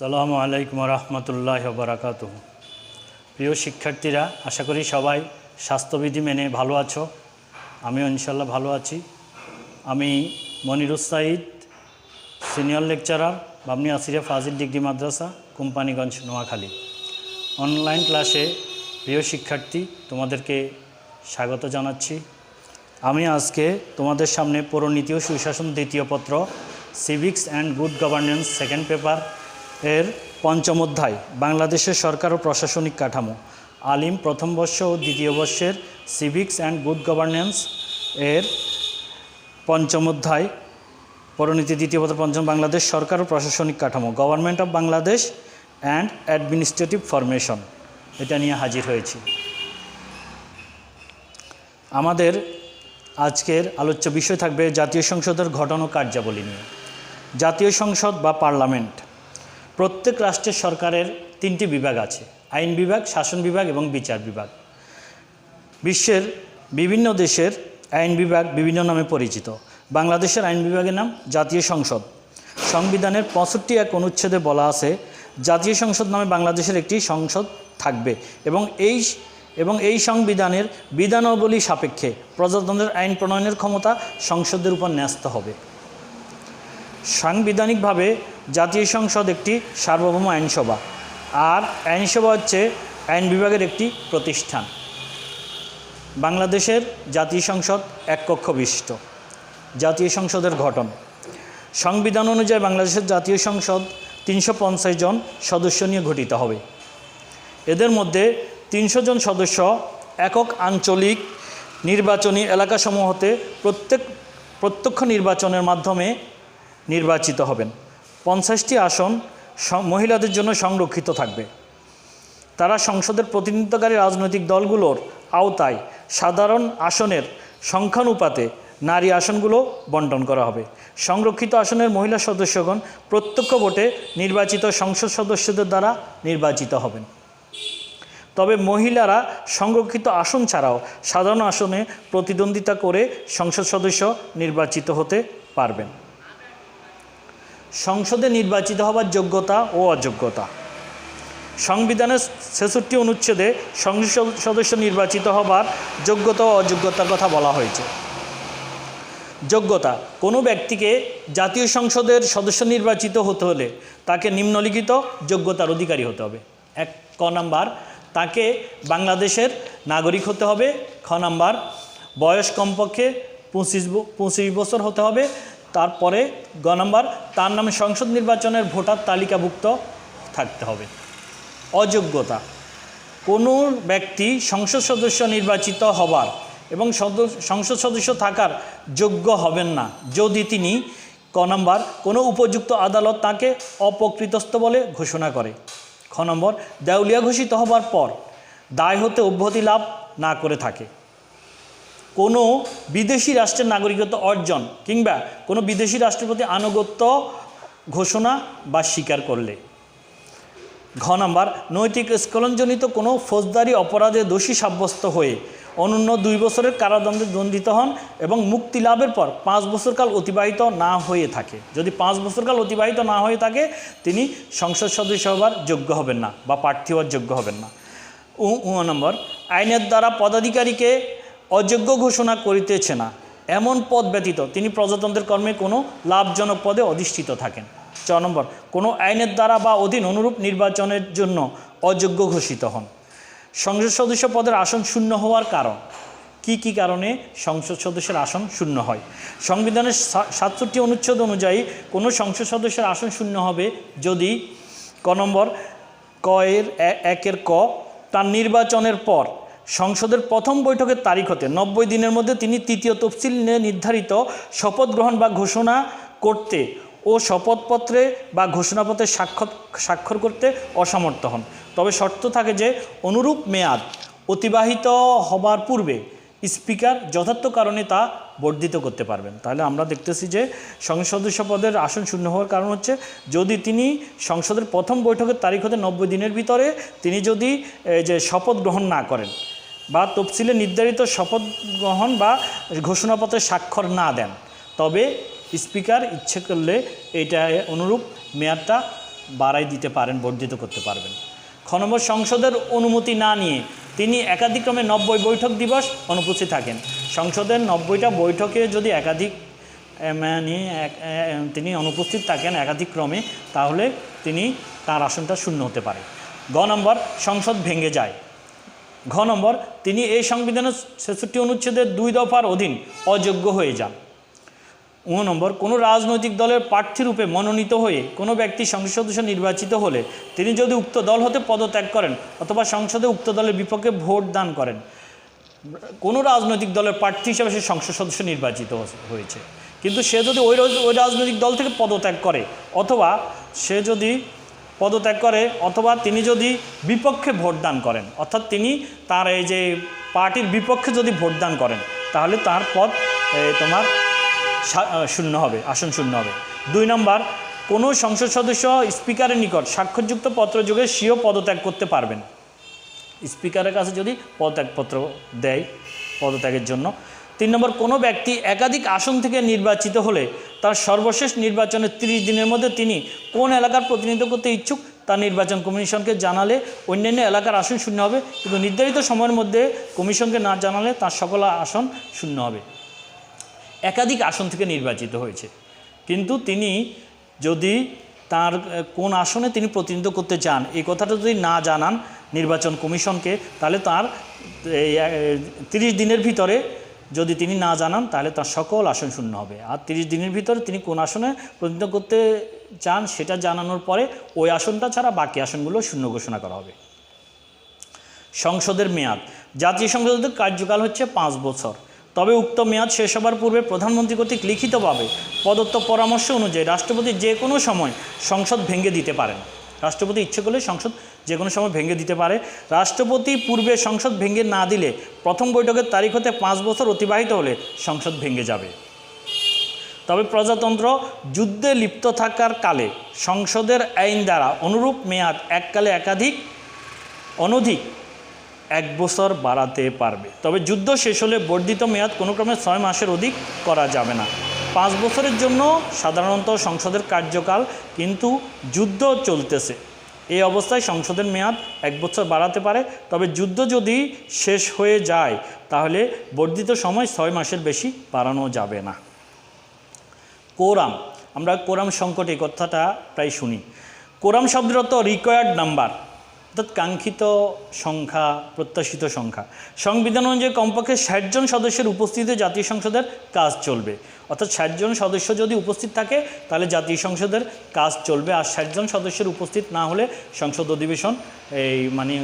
সালামু আলাইকুম রহমতুল্লাহ বারাকাত প্রিয় শিক্ষার্থীরা, আশা করি সবাই স্বাস্থ্যবিধি মেনে ভালো আছো। আমিও ইনশাল্লাহ ভালো আছি। আমি মনিরুস সাইদ সিনিয়র লেকচারার বাবনি আসিরিয়া ফাজিল ডিগ্রি মাদ্রাসা, কোম্পানিগঞ্জ, নোয়াখালী। অনলাইন ক্লাসে প্রিয় শিক্ষার্থী, তোমাদেরকে স্বাগত জানাচ্ছি। আমি আজকে তোমাদের সামনে পৌরনীতি ও সুশাসন দ্বিতীয় পত্র civics and good governance second paper এর পঞ্চম অধ্যায়, বাংলাদেশের সরকার ও প্রশাসনিক কাঠামো। আলিম প্রথম বর্ষ ও দ্বিতীয় বর্ষের সিভিক্স অ্যান্ড গুড গভর্নেন্স এর পঞ্চম অধ্যায়, পরিণতি দ্বিতীয় পত্র পঞ্চম, বাংলাদেশ সরকার ও প্রশাসনিক কাঠামো government of Bangladesh and administrative formation এটা নিয়ে হাজির হয়েছি। আমাদের আজকের আলোচ্য বিষয় থাকবে জাতীয় সংসদের ও কার্যাবলী নিয়ে। জাতীয় সংসদ বা পার্লামেন্ট প্রত্যেক রাষ্ট্রের সরকারের তিনটি বিভাগ আছে, আইন বিভাগ, শাসন বিভাগ এবং বিচার বিভাগ। বিশ্বের বিভিন্ন দেশের আইন বিভাগ বিভিন্ন নামে পরিচিত। বাংলাদেশের আইন বিভাগের নাম জাতীয় সংসদ। সংবিধানের পঁয়ষট্টি এক অনুচ্ছেদে বলা আছে, জাতীয় সংসদ নামে বাংলাদেশের একটি সংসদ থাকবে এবং এই এবং এই সংবিধানের বিধানাবলী সাপেক্ষে প্রজাতন্ত্রের আইন প্রণয়নের ক্ষমতা সংসদের উপর ন্যস্ত হবে। সাংবিধানিকভাবে জাতীয় সংসদ একটি সার্বভৌম আইনসভা। আর আইনসভা হচ্ছে আইন বিভাগের একটি প্রতিষ্ঠান। বাংলাদেশের জাতীয় সংসদ এক কক্ষ বিশিষ্ট জাতীয় সংসদের গঠন। সংবিধান অনুযায়ী বাংলাদেশের জাতীয় সংসদ তিনশো পঞ্চাশ জন সদস্য নিয়ে গঠিত হবে। এদের মধ্যে তিনশো জন সদস্য একক আঞ্চলিক নির্বাচনী এলাকাসমূহতে প্রত্যেক, প্রত্যক্ষ নির্বাচনের মাধ্যমে নির্বাচিত হবেন। পঞ্চাশটি আসন মহিলাদের জন্য সংরক্ষিত থাকবে। তারা সংসদের প্রতিনিধিত্বকারী রাজনৈতিক দলগুলোর আওতায় সাধারণ আসনের সংখ্যানুপাতে নারী আসনগুলো বন্টন করা হবে। সংরক্ষিত আসনের মহিলা সদস্যগণ প্রত্যক্ষ ভোটে নির্বাচিত সংসদ সদস্যদের দ্বারা নির্বাচিত হবেন। তবে মহিলারা সংরক্ষিত আসন ছাড়াও সাধারণ আসনে প্রতিদ্বন্দ্বিতা করে সংসদ সদস্য নির্বাচিত হতে পারবেন। সংসদে নির্বাচিত হবার যোগ্যতা ও অযোগ্যতা। সংবিধানের ছেষট্টি অনুচ্ছেদে সংসদ সদস্য নির্বাচিত হবার যোগ্যতা ও অযোগ্যতার কথা বলা হয়েছে। যোগ্যতা, কোনো ব্যক্তিকে জাতীয় সংসদের সদস্য নির্বাচিত হতে হলে তাকে নিম্নলিখিত যোগ্যতার অধিকারী হতে হবে। এক, ক নাম্বার, তাকে বাংলাদেশের নাগরিক হতে হবে। খ নাম্বার, বয়স কমপক্ষে পঁচিশ পঁচিশ বছর হতে হবে। তারপরে গ নাম্বার, তার নামে সংসদ নির্বাচনের ভোটার তালিকাভুক্ত থাকতে হবে। অযোগ্যতা। কোনো ব্যক্তি সংসদ সদস্য নির্বাচিত হবার এবং সংসদ সদস্য থাকার যোগ্য হবেন না, যদি তিনি ক নম্বর, কোনো উপযুক্ত আদালত তাকে অপকৃতস্থ বলে ঘোষণা করে। খ নম্বর, দেউলিয়া ঘোষিত হবার পর দায় হতে অব্যাহতি লাভ না করে থাকে। কোনো বিদেশি রাষ্ট্রের নাগরিকত্ব অর্জন কিংবা কোনো বিদেশি রাষ্ট্রের প্রতি আনুগত্য ঘোষণা বা স্বীকার করলে। ঘ নাম্বার, নৈতিক স্খলনজনিত কোনো ফৌজদারি অপরাধে দোষী সাব্যস্ত হয়ে অনন্য দুই বছরের কারাদণ্ডে দণ্ডিত হন এবং মুক্তি লাভের পর পাঁচ বছরকাল অতিবাহিত না হয়ে থাকে। যদি পাঁচ বছরকাল অতিবাহিত না হয়ে থাকে, তিনি সংসদ সদস্য হবার যোগ্য হবেন না বা প্রার্থী হওয়ার যোগ্য হবেন না। উ উ নম্বর, আইনের দ্বারা পদাধিকারীকে অযোগ্য ঘোষণা করিতেছে না। এমন পদ ব্যতীত তিনি প্রজাতন্ত্রের কর্মে কোনো লাভজনক পদে অধিষ্ঠিত থাকেন। চ নম্বর, কোনো আইনের দ্বারা বা অধীন অনুরূপ নির্বাচনের জন্য অযোগ্য ঘোষিত হন। সংসদ সদস্য পদের আসন শূন্য হওয়ার কারণ। কি কি কারণে সংসদ সদস্যের আসন শূন্য হয়? সংবিধানের সাতষট্টি অনুচ্ছেদ অনুযায়ী কোনো সংসদ সদস্যের আসন শূন্য হবে যদি ক নম্বর, ক এর একের ক তার নির্বাচনের পর সংসদের প্রথম বৈঠকের তারিখ হতে নব্বই দিনের মধ্যে তিনি তৃতীয় তফসিল নিয়ে নির্ধারিত শপথ গ্রহণ বা ঘোষণা করতে ও শপথপত্রে বা ঘোষণাপত্রে স্বাক্ষর স্বাক্ষর করতে অসমর্থ হন। তবে শর্ত থাকে যে, অনুরূপ মেয়াদ অতিবাহিত হবার পূর্বে স্পিকার যথার্থ কারণে তা বর্ধিত করতে পারবেন। তাহলে আমরা দেখতেছি যে, সংসদ সদস্য পদের আসন শূন্য হওয়ার কারণ হচ্ছে, যদি তিনি সংসদের প্রথম বৈঠকের তারিখ হতে নব্বই দিনের ভিতরে তিনি যদি যে শপথ গ্রহণ না করেন বা তফসিলে নির্ধারিত শপথ গ্রহণ বা ঘোষণাপত্রে স্বাক্ষর না দেন। তবে স্পিকার ইচ্ছে করলে এটা অনুরূপ মেয়াদটা বাড়াই দিতে পারেন, বর্ধিত করতে পারবেন। খ সংসদের অনুমতি না নিয়ে তিনি একাধিক্রমে নব্বই বৈঠক দিবস অনুপস্থিত থাকেন। সংসদের নব্বইটা বৈঠকে যদি একাধিক মানে তিনি অনুপস্থিত থাকেন একাধিক ক্রমে তাহলে তিনি তার আসনটা শূন্য হতে পারে। গ নম্বর, সংসদ ভেঙে যায়। ঘ নম্বর, তিনি এই সংবিধানের ছেষট্টি অনুচ্ছেদের দুই দফার অধীন অযোগ্য হয়ে যান। উ নম্বর, কোনো রাজনৈতিক দলের প্রার্থীরূপে মনোনীত হয়ে কোনো ব্যক্তি সংসদ সদস্য নির্বাচিত হলে তিনি যদি উক্ত দল হতে পদত্যাগ করেন অথবা সংসদে উক্ত দলের বিপক্ষে ভোট দান করেন, কোনো রাজনৈতিক দলের প্রার্থী হিসেবে সে সংসদ সদস্য নির্বাচিত হয়েছে। কিন্তু সে যদি ওই ওই রাজনৈতিক দল থেকে পদত্যাগ করে অথবা সে যদি পদত্যাগ করে অথবা তিনি যদি বিপক্ষে ভোটদান করেন, অর্থাৎ তিনি তার এই যে পার্টির বিপক্ষে যদি ভোটদান করেন, তাহলে তার পদ তোমার শূন্য হবে, আসন শূন্য হবে। দুই নম্বর, কোনো সংসদ সদস্য স্পিকারের নিকট স্বাক্ষরযুক্ত পত্রযোগে স্বীয় পদত্যাগ করতে পারবেন। স্পিকারের কাছে যদি পদত্যাগপত্র দেয় পদত্যাগের জন্য তিন নম্বর, কোনো ব্যক্তি একাধিক আসন থেকে নির্বাচিত হলে তার সর্বশেষ নির্বাচনের তিরিশ দিনের মধ্যে তিনি কোন এলাকার প্রতিনিধিত্ব করতে ইচ্ছুক তা নির্বাচন কমিশনকে জানালে অন্যান্য এলাকার আসন শূন্য হবে। কিন্তু নির্ধারিত সময়ের মধ্যে কমিশনকে না জানালে তার সকল আসন শূন্য হবে। একাধিক আসন থেকে নির্বাচিত হয়েছে। কিন্তু তিনি যদি তার কোন আসনে তিনি প্রতিনিধিত্ব করতে চান, এই কথাটা যদি না জানান নির্বাচন কমিশনকে, তাহলে তার তিরিশ দিনের ভিতরে যদি তিনি না জানান, তাহলে তার সকল আসন শূন্য হবে। আর তিরিশ দিনের ভিতরে তিনি কোন আসনে প্রতিনিধিত্ব করতে চান, সেটা জানানোর পরে ওই আসনটা ছাড়া বাকি আসনগুলো শূন্য ঘোষণা করা হবে। সংসদের মেয়াদ। জাতীয় সংসদের কার্যকাল হচ্ছে পাঁচ বছর। তবে উক্ত মেয়াদ শেষ হবার পূর্বে প্রধানমন্ত্রী কর্তৃক লিখিতভাবে প্রদত্ত পরামর্শ অনুযায়ী রাষ্ট্রপতি যে কোনো সময় সংসদ ভেঙে দিতে পারেন। রাষ্ট্রপতি ইচ্ছে করলে সংসদ যে কোনো সময় ভেঙে দিতে পারে। রাষ্ট্রপতি পূর্বে সংসদ ভেঙে না দিলে প্রথম বৈঠকের তারিখ হতে পাঁচ বছর অতিবাহিত হলে সংসদ ভেঙে যাবে। তবে প্রজাতন্ত্র যুদ্ধে লিপ্ত থাকার কালে সংসদের আইন দ্বারা অনুরূপ মেয়াদ এককালে একাধিক, অনধিক এক বছর বাড়াতে পারবে। তবে যুদ্ধ শেষ হলে বর্ধিত মেয়াদ কোনো ক্রমে ছয় মাসের অধিক করা যাবে না। পাঁচ বছরের জন্য সাধারণত সংসদের কার্যকাল কিন্তু যুদ্ধ চলতেছে। এই অবস্থায় সংসদের মেয়াদ এক বছর বাড়াতে পারে, তবে যুদ্ধ যদি শেষ হয়ে যায়, তাহলে বর্ধিত সময় ছয় মাসের বেশি বাড়ানো যাবে না। কোরাম, আমরা কোরাম সংকট এই কথাটা প্রায় শুনি। কোরাম শব্দের অর্থ রিকোয়ার্ড নাম্বার অর্থাৎ কাঙ্ক্ষিত সংখ্যা, প্রত্যাশিত সংখ্যা। সংবিধান অনুযায়ী কমপক্ষে ষাটজন সদস্যের উপস্থিতিতে জাতীয় সংসদের কাজ চলবে। অর্থাৎ ষাটজন সদস্য যদি উপস্থিত থাকে, তাহলে জাতীয় সংসদের কাজ চলবে। আর ষাটজন সদস্যের উপস্থিত না হলে সংসদ অধিবেশন এই মানে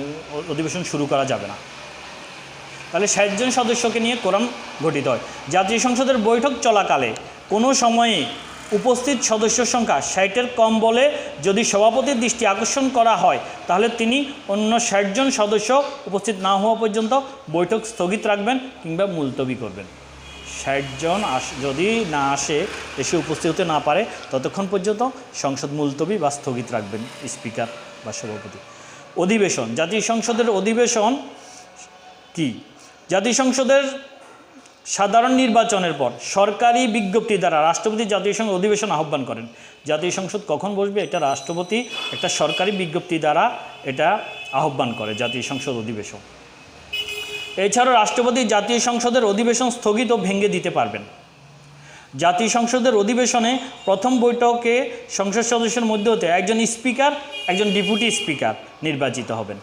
অধিবেশন শুরু করা যাবে না। তাহলে ষাটজন সদস্যকে নিয়ে কোরাম গঠিত হয়। জাতীয় সংসদের বৈঠক চলাকালে কোনো সময়ে উপস্থিত সদস্য সংখ্যা ষাটের কম বলে যদি সভাপতির দৃষ্টি আকর্ষণ করা হয়, তাহলে তিনি অন্য ষাটজন সদস্য উপস্থিত না হওয়া পর্যন্ত বৈঠক স্থগিত রাখবেন কিংবা মুলতবি করবেন। ষাটজন আস, যদি না আসে এসে উপস্থিত হতে না পারে, ততক্ষণ পর্যন্ত সংসদ মুলতবি বা স্থগিত রাখবেন স্পিকার বা সভাপতি। অধিবেশন জাতীয় সংসদের অধিবেশন কি? জাতীয় সংসদের সাধারণ নির্বাচনের পর সরকারি বিজ্ঞপ্তি দ্বারা রাষ্ট্রপতি জাতীয় সংসদ অধিবেশন আহ্বান করেন। জাতীয় সংসদ কখন বসবে এটা রাষ্ট্রপতি একটা সরকারি বিজ্ঞপ্তি দ্বারা এটা আহ্বান করে জাতীয় সংসদ অধিবেশন। এছাড়াও রাষ্ট্রপতি জাতীয় সংসদের অধিবেশন স্থগিত ভেঙে দিতে পারবেন। জাতীয় সংসদের অধিবেশনে প্রথম বৈঠকে সংসদ সদস্যের মধ্যে হতে একজন স্পিকার, একজন ডেপুটি স্পিকার নির্বাচিত হবেন।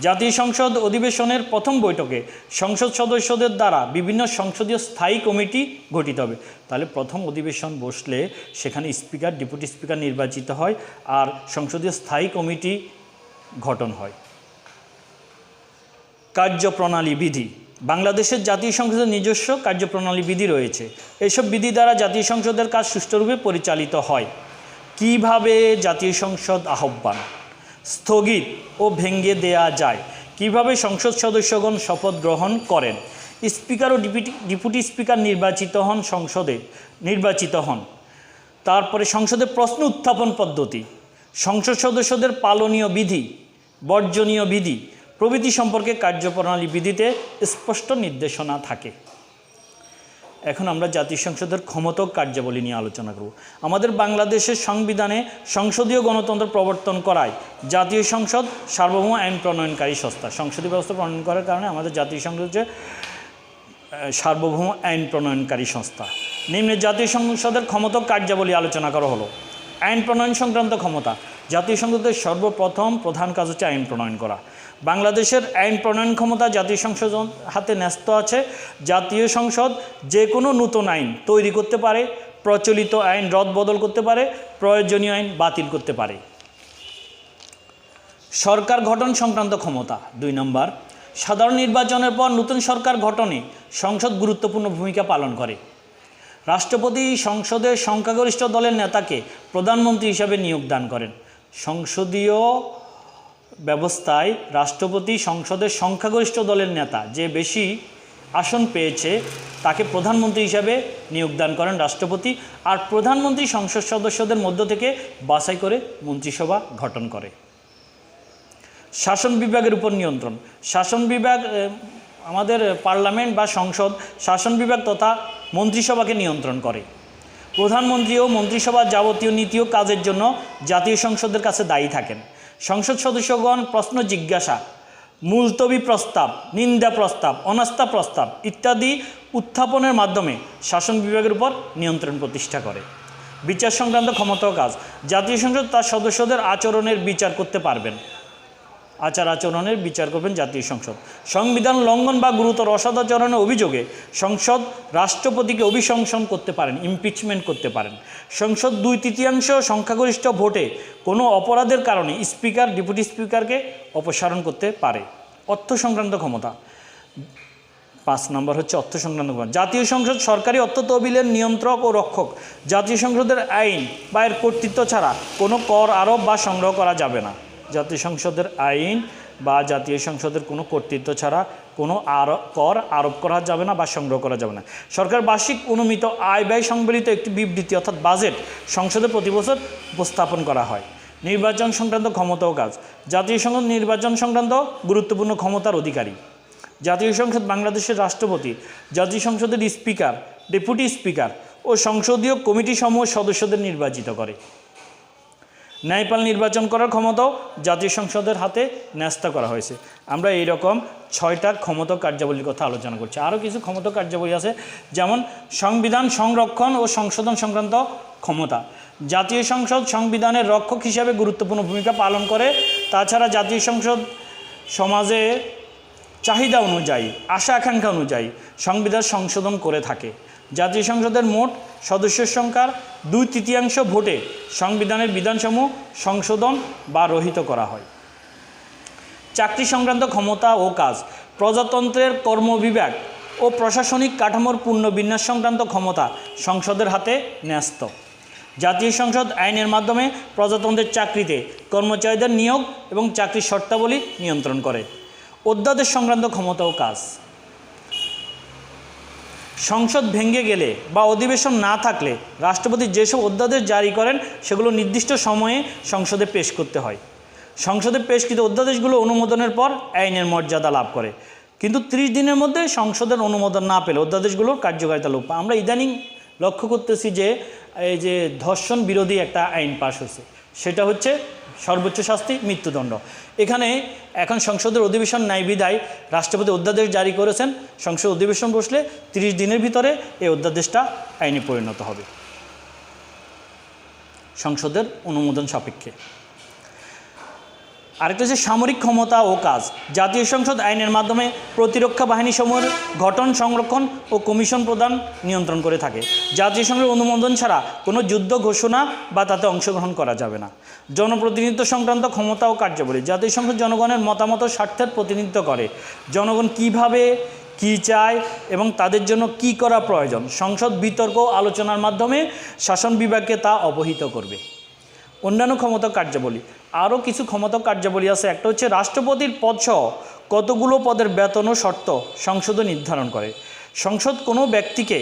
জাতীয় সংসদ অধিবেশনের প্রথম বৈঠকে সংসদ সদস্যদের দ্বারা বিভিন্ন সংসদীয় স্থায়ী কমিটি গঠিত হবে। তাহলে প্রথম অধিবেশন বসলে সেখানে স্পিকার, ডেপুটি স্পিকার নির্বাচিত হয় আর সংসদীয় স্থায়ী কমিটি গঠন হয়। কার্যপ্রণালী বিধি। বাংলাদেশের জাতীয় সংসদের নিজস্ব কার্যপ্রণালী বিধি রয়েছে। এসব বিধি দ্বারা জাতীয় সংসদের কাজ সুষ্ঠুরূপে পরিচালিত হয়। কীভাবে জাতীয় সংসদ আহ্বান? স্থগিত ও ভেঙে দেয়া যায়। কীভাবে সংসদ সদস্যগণ শপথ গ্রহণ করেন? স্পিকার ও ডিপুটি ডিপুটি স্পিকার নির্বাচিত হন সংসদে, নির্বাচিত হন। তারপরে সংসদে প্রশ্ন উত্থাপন পদ্ধতি, সংসদ সদস্যদের পালনীয় বিধি, বর্জনীয় বিধি প্রভৃতি সম্পর্কে কার্যপ্রণালী বিধিতে স্পষ্ট নির্দেশনা থাকে। এখন আমরা জাতীয় সংসদের ক্ষমতা কার্যাবলী নিয়ে আলোচনা করব। আমাদের বাংলাদেশের সংবিধানে সংসদীয় গণতন্ত্র প্রবর্তন করায় জাতীয় সংসদ সার্বভৌম আইন প্রণয়নকারী সংস্থা। সংসদীয় ব্যবস্থা প্রণয়ন করার কারণে আমাদের জাতীয় সংসদ আহ, সার্বভৌম আইন প্রণয়নকারী সংস্থা। নিম্নে জাতীয় সংসদের ক্ষমতা কার্যাবলী আলোচনা করা হলো। আইন প্রণয়ন সংক্রান্ত ক্ষমতা। জাতীয় সংসদের সর্বপ্রথম প্রধান কাজ হচ্ছে আইন প্রণয়ন করা। বাংলাদেশের আইন প্রণয়ন ক্ষমতা জাতীয় সংসদ হাতে ন্যস্ত আছে। জাতীয় সংসদ যে কোনো নতুন আইন তৈরি করতে পারে, প্রচলিত আইন রদ বদল করতে পারে, প্রয়োজনীয় আইন বাতিল করতে পারে। সরকার গঠন সংক্রান্ত ক্ষমতা, দুই নম্বর, সাধারণ নির্বাচনের পর নতুন সরকার গঠনে সংসদ গুরুত্বপূর্ণ ভূমিকা পালন করে। রাষ্ট্রপতি সংসদের সংখ্যাগরিষ্ঠ দলের নেতাকে প্রধানমন্ত্রী হিসাবে নিয়োগ দান করেন। সংসদীয় ব্যবস্থায় রাষ্ট্রপতি সংসদের সংখ্যাগরিষ্ঠ দলের নেতা যে বেশি আসন পেয়েছে, তাকে প্রধানমন্ত্রী হিসাবে নিয়োগদান করেন রাষ্ট্রপতি আর প্রধানমন্ত্রী সংসদ সদস্যদের মধ্য থেকে বাছাই করে মন্ত্রিসভা গঠন করে। শাসন বিভাগের উপর নিয়ন্ত্রণ। শাসন বিভাগ আমাদের পার্লামেন্ট বা সংসদ শাসন বিভাগ তথা মন্ত্রিসভাকে নিয়ন্ত্রণ করে। প্রধানমন্ত্রী ও মন্ত্রিসভার যাবতীয় নীতি ও কাজের জন্য জাতীয় সংসদের কাছে দায়ী থাকেন। সংসদ সদস্যগণ প্রশ্ন জিজ্ঞাসা, মুলতবি প্রস্তাব, নিন্দা প্রস্তাব, অনাস্থা প্রস্তাব ইত্যাদি উত্থাপনের মাধ্যমে শাসন বিভাগের উপর নিয়ন্ত্রণ প্রতিষ্ঠা করে। বিচার সংক্রান্ত ক্ষমতা কাজ। জাতীয় সংসদ তার সদস্যদের আচরণের বিচার করতে পারবেন। আচার আচরণের বিচার করবেন জাতীয় সংসদ। সংবিধান লঙ্ঘন বা গুরুতর অসদাচরণের অভিযোগে সংসদ রাষ্ট্রপতিকে অভিশংসন করতে পারেন ইমপিচমেন্ট করতে পারেন। সংসদ দুই তৃতীয়াংশ সংখ্যাগরিষ্ঠ ভোটে কোনো অপরাধের কারণে স্পিকার, ডেপুটি স্পিকারকে অপসারণ করতে পারে। অর্থ সংক্রান্ত ক্ষমতা। পাঁচ নম্বর হচ্ছে অর্থ সংক্রান্ত ক্ষমতা। জাতীয় সংসদ সরকারি অর্থ তহবিলের নিয়ন্ত্রক ও রক্ষক। জাতীয় সংসদের আইন বা এর কর্তৃত্ব ছাড়া কোনো কর, আরোপ বা সংগ্রহ করা যাবে না। জাতীয় সংসদের আইন বা জাতীয় সংসদের কোনো কর্তৃত্ব ছাড়া কোনো আরও কর আরোপ করা যাবে না বা সংগ্রহ করা যাবে না। সরকার বার্ষিক অনুমিত আয় ব্যয় সংবলিত একটি বিবৃতি অর্থাৎ বাজেট সংসদে প্রতি বছর উপস্থাপন করা হয়। নির্বাচন সংক্রান্ত ক্ষমতা ও কাজ। জাতীয় সংসদ নির্বাচন সংক্রান্ত গুরুত্বপূর্ণ ক্ষমতার অধিকারী। জাতীয় সংসদ বাংলাদেশের রাষ্ট্রপতি, জাতীয় সংসদের স্পিকার, ডেপুটি স্পিকার ও সংসদীয় কমিটি সমূহ সদস্যদের নির্বাচিত করে। ন্যায়পাল নির্বাচন করার ক্ষমতাও জাতীয় সংসদের হাতে ন্যস্ত করা হয়েছে। আমরা এই রকম ছয়টা ক্ষমতা কার্যাবলীর কথা আলোচনা করছি। আরও কিছু ক্ষমতা কার্যাবলী আছে, যেমন সংবিধান সংরক্ষণ ও সংশোধন সংক্রান্ত ক্ষমতা। জাতীয় সংসদ সংবিধানের রক্ষক হিসাবে গুরুত্বপূর্ণ ভূমিকা পালন করে। তাছাড়া জাতীয় সংসদ সমাজে চাহিদা অনুযায়ী আশা আকাঙ্ক্ষা অনুযায়ী সংবিধান সংশোধন করে থাকে। জাতীয় সংসদের মোট সদস্যের সংখ্যার দুই তৃতীয়াংশ ভোটে সংবিধানের বিধানসমূহ সংশোধন বা রহিত করা হয়। চাকরি সংক্রান্ত ক্ষমতা ও কাজ, প্রজাতন্ত্রের কর্মবিভাগ ও প্রশাসনিক কাঠামোর পুনর্বিন্যাস সংক্রান্ত ক্ষমতা সংসদের হাতে ন্যস্ত। জাতীয় সংসদ আইনের মাধ্যমে প্রজাতন্ত্রের চাকরিতে কর্মচারীদের নিয়োগ এবং চাকরির শর্তাবলী নিয়ন্ত্রণ করে। অধ্যাদেশ সংক্রান্ত ক্ষমতা ও কাজ। সংসদ ভেঙে গেলে বা অধিবেশন না থাকলে রাষ্ট্রপতি যেসব অধ্যাদেশ জারি করেন, সেগুলো নির্দিষ্ট সময়ে সংসদে পেশ করতে হয়। সংসদে পেশকৃত অধ্যাদেশগুলো অনুমোদনের পর আইনের মর্যাদা লাভ করে। কিন্তু ত্রিশ দিনের মধ্যে সংসদের অনুমোদন না পেলে অধ্যাদেশগুলোর কার্যকারিতা লোপ আমরা ইদানিং লক্ষ্য করতেছি যে, এই যে ধর্ষণ বিরোধী একটা আইন পাশ হয়েছে। সেটা হচ্ছে সর্বোচ্চ শাস্তি, মৃত্যুদণ্ড। এখানে এখন সংসদের অধিবেশন ন্যায় বিদায় রাষ্ট্রপতি অধ্যাদেশ জারি করেছেন। সংসদ অধিবেশন বসলে তিরিশ দিনের ভিতরে এই অধ্যাদেশটা আইনে পরিণত হবে। সংসদের অনুমোদন সাপেক্ষে। আরেকটা হচ্ছে সামরিক ক্ষমতা ও কাজ। জাতীয় সংসদ আইনের মাধ্যমে প্রতিরক্ষা বাহিনী সমূহের গঠন, সংরক্ষণ ও কমিশন প্রদান নিয়ন্ত্রণ করে থাকে। জাতীয় সংসদের অনুমোদন ছাড়া কোনো যুদ্ধ ঘোষণা বা তাতে অংশগ্রহণ করা যাবে না। জনপ্রতিনিধিত্ব সংক্রান্ত ক্ষমতা ও কার্যাবলী। জাতীয় সংসদ জনগণের মতামত স্বার্থের প্রতিনিধিত্ব করে। জনগণ কীভাবে, কি চায় এবং তাদের জন্য কি করা প্রয়োজন? সংসদ বিতর্ক আলোচনার মাধ্যমে শাসন বিভাগকে তা অবহিত করবে। অন্যান্য ক্ষমতা কার্যাবলী। আরও কিছু ক্ষমতা কার্যাবলী আছে। একটা হচ্ছে রাষ্ট্রপতির পদসহ কতগুলো পদের বেতন ও শর্ত সংসদে নির্ধারণ করে। সংসদ কোনো ব্যক্তিকে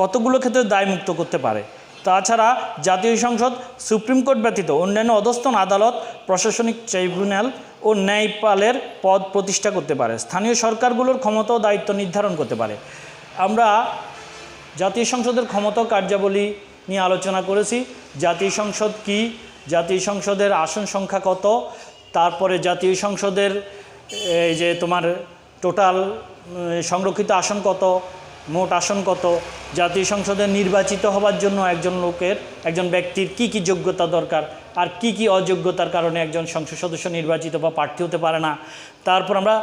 কতগুলো ক্ষেত্রে দায়মুক্ত করতে পারে? তাছাড়া জাতীয় সংসদ, সুপ্রিম কোর্ট ব্যতীত অন্যান্য অধস্তন আদালত, প্রশাসনিক ট্রাইব্যুনাল ও ন্যায়পালের পদ প্রতিষ্ঠা করতে পারে। স্থানীয় সরকারগুলোর ক্ষমতা ও দায়িত্ব নির্ধারণ করতে পারে। আমরা জাতীয় সংসদের ক্ষমতা কার্যাবলী নিয়ে আলোচনা করেছি। জাতীয় সংসদ কি জাতীয় সংসদের আসন সংখ্যা কত? তারপরে জাতীয় সংসদের, এই যে তোমার টোটাল সংরক্ষিত আসন কত? মোট আসন কত? জাতীয় সংসদে নির্বাচিত হবার জন্য একজন লোকের, একজন ব্যক্তির কি কি যোগ্যতা দরকার? আর কি কি অযোগ্যতার কারণে একজন সংসদ সদস্য নির্বাচিত বা প্রার্থী হতে পারে না? তারপর আমরা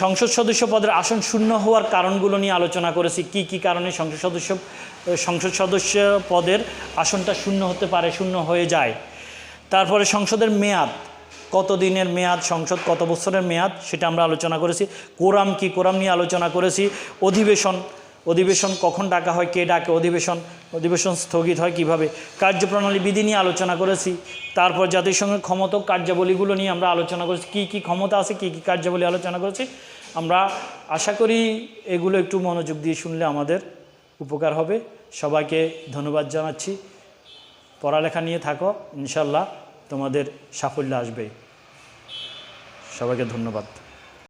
সংসদ সদস্য পদের আসন শূন্য হওয়ার কারণগুলো নিয়ে আলোচনা করেছি। কি কি কারণে সংসদ সদস্য সংসদ সদস্য পদের আসনটা শূন্য হতে পারে, শূন্য হয়ে যায়? তারপরে সংসদের মেয়াদ কত দিনের মেয়াদ, সংসদ কত বছরের মেয়াদ, সেটা আমরা আলোচনা করেছি। কোরাম কি কোরাম নিয়ে আলোচনা করেছি। অধিবেশন অধিবেশন কখন ডাকা হয়, কে ডাকে, অধিবেশন অধিবেশন স্থগিত হয় কীভাবে? কার্যপ্রণালী বিধি নিয়ে আলোচনা করেছি। তারপর জাতিসংঘের ক্ষমতা কার্যাবলীগুলো নিয়ে আমরা আলোচনা করেছি। কী কী ক্ষমতা আছে, কী কী কার্যাবলী আলোচনা করেছি? আমরা আশা করি এগুলো একটু মনোযোগ দিয়ে শুনলে আমাদের উপকার হবে। সবাইকে ধন্যবাদ জানাচ্ছি। পড়ালেখা নিয়ে থাকো, ইনশাল্লাহ তোমাদের সাফল্য আসবেই সবাইকে ধন্যবাদ।